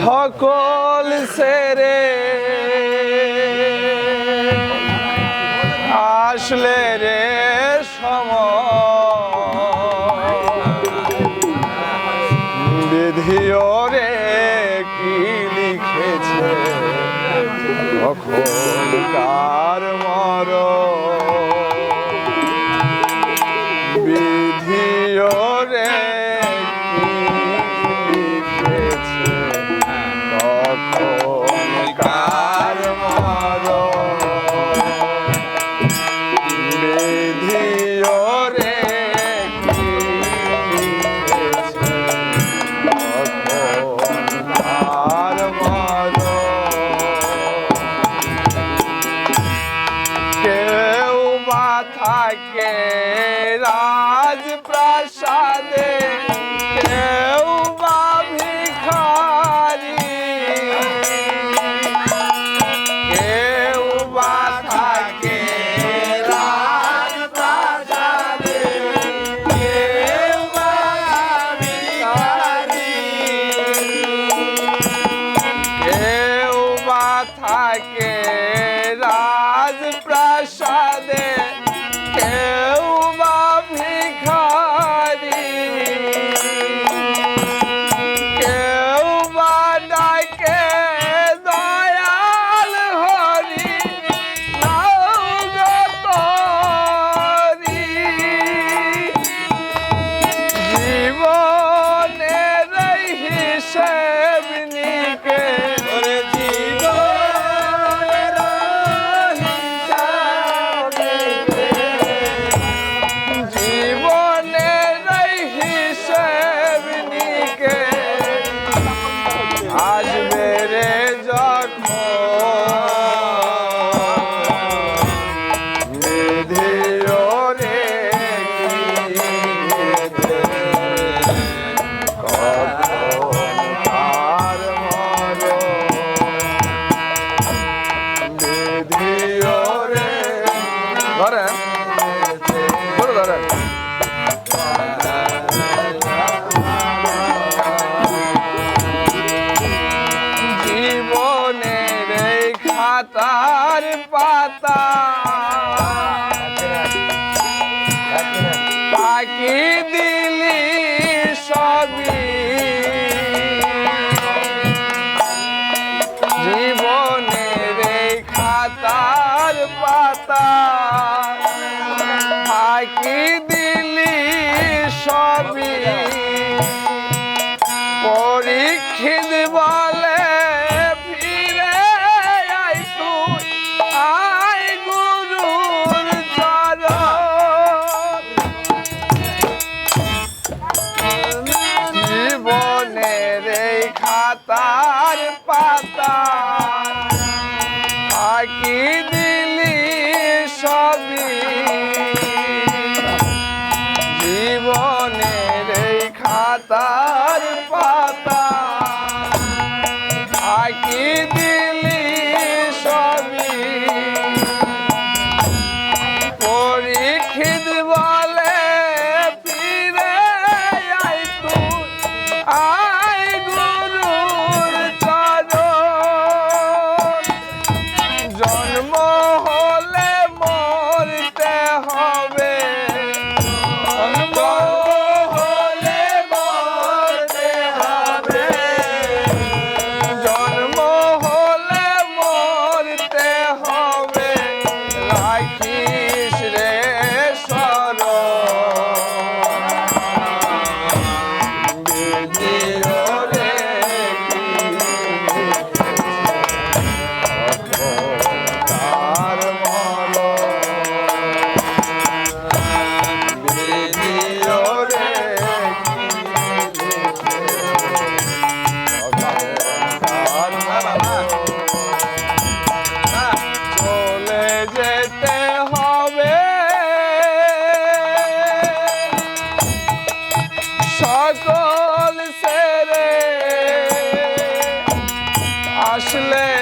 সকল সেরে আসলে রে সম। বিধিও রে কি লিখেছে? কার মার থাকে রাজপ্রাসাদ পাতার পাতা। পাখি দিলি সবি জীবনের খাতার পাতা। পাখি দিলি সবি পরীক্ষিত বা காத்தாரு 以色。